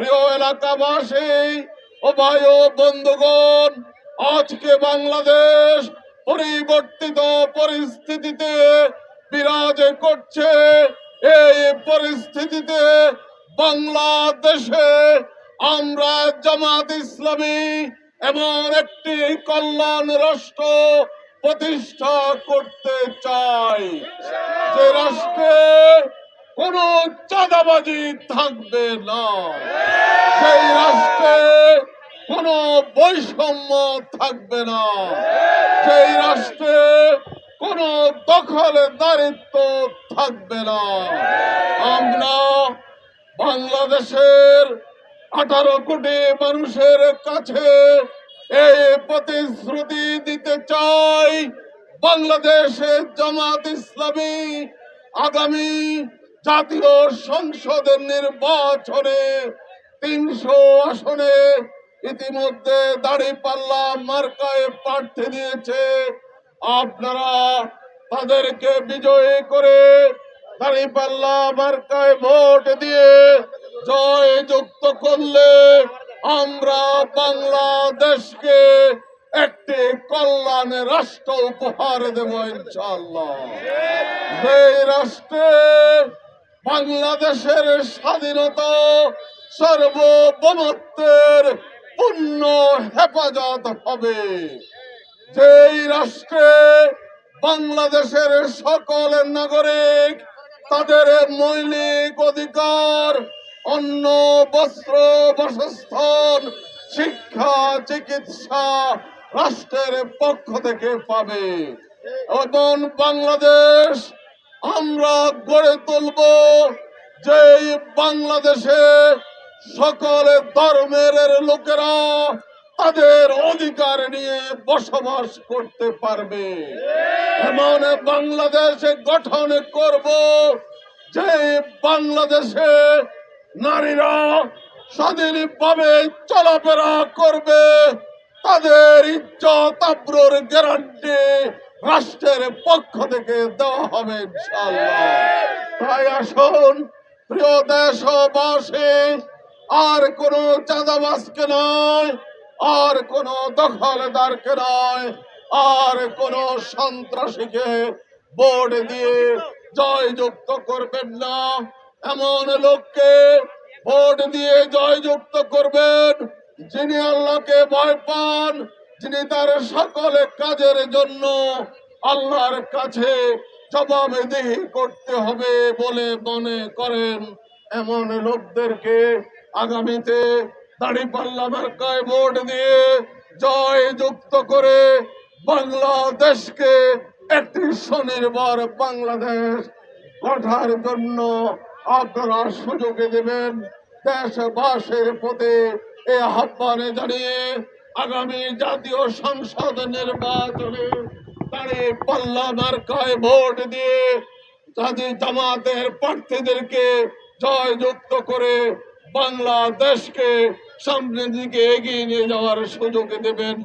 প্রিয় এলাকাবাসী ও ভাই ও বন্ধুগণ, আজকে বাংলাদেশ পরিবর্তিত পরিস্থিতিতে বিরাজ করছে। এই পরিস্থিতিতে বাংলাদেশে আমরা জামাত ইসলামী এমন একটি কল্যাণ রাষ্ট্র প্রতিষ্ঠা করতে চাই। যে রাষ্ট্রে কোনো চাঁদাবাজি থাকবে না। সেই রাষ্ট্রে কোনো বৈষম্য থাকবে না। সেই রাষ্ট্রে কোনো দখলদারিত্ব থাকবে না। আমরা বাংলাদেশের আঠারো কোটি মানুষের কাছে এই প্রতিশ্রুতি দিতে চাই। বাংলাদেশের জামাত ইসলামী আগামী জাতীয় সংসদের নির্বাচনে তিনশো আসনে ইতিমধ্যে দাড়ি পাল্লা মার্কায় প্রার্থী দিয়েছে। আপনারা তাদেরকে বিজয়ী করে দাড়ি পাল্লা মার্কায় ভোট দিয়ে জয় যুক্ত করলে আমরা বাংলাদেশকে একটি কল্যাণ রাষ্ট্র উপহার দেব ইনশাআল্লাহ। সেই রাষ্ট্রে বাংলাদেশের স্বাধীনতা সার্বভৌমত্বের পূর্ণ হেফাজত হবে। যেই রাষ্ট্রে বাংলাদেশের সকল নাগরিক তাদের মৌলিক অধিকার, অন্ন, বস্ত্র, বাসস্থান, শিক্ষা, চিকিৎসা রাষ্ট্রের পক্ষ থেকে পাবে। এবং বাংলাদেশ আমরা গড়ে তুলব যে বাংলাদেশে সকল ধর্মের লোকেরা তাদের অধিকার নিয়ে বসবাস করতে পারবে। এমন বাংলাদেশ গঠন করব যে বাংলাদেশে নারীরা স্বাধীনভাবে চলাফেরা করবে, তাদের ইজ্জত, আব্রুর গ্যারান্টি রাষ্ট্রের পক্ষ থেকে দেওয়া হবে তাই আসুন, প্রিয় দেশবাসী, আর কোন চাঁদাবাজকে নয়, আর কোন দখলদারকে নয়, আর কোন সন্ত্রাসীকে ভোট দিয়ে জয়যুক্ত করবেন না। এমন লোককে ভোট দিয়ে জয়যুক্ত করবেন যিনি আল্লাহকে ভয় পান যিনি তার সকল কাজের জন্য আল্লাহর কাছে জবাবদিহি করতে হবে বলে মনে করেন, এমন লোকদেরকে আগামীতে দাড়ি পাল্লা মার্কায় ভোট দিয়ে জয় যুক্ত করে বাংলাদেশকে একটি স্বনির্ভর বাংলাদেশ গঠার জন্য আপনারা সুযোগে দেবেন। দেশবাসীর প্রতি এই আহ্বানে জানিয়ে আগামী জাতীয় সংসদ নির্বাচনে তারে পাল্লা নারকায় ভোট দিয়ে জাতি জামাতের প্রার্থীদেরকে জয়যুক্ত করে বাংলাদেশকে সামনের দিকে এগিয়ে নিয়ে যাওয়ার সুযোগ দেবেন।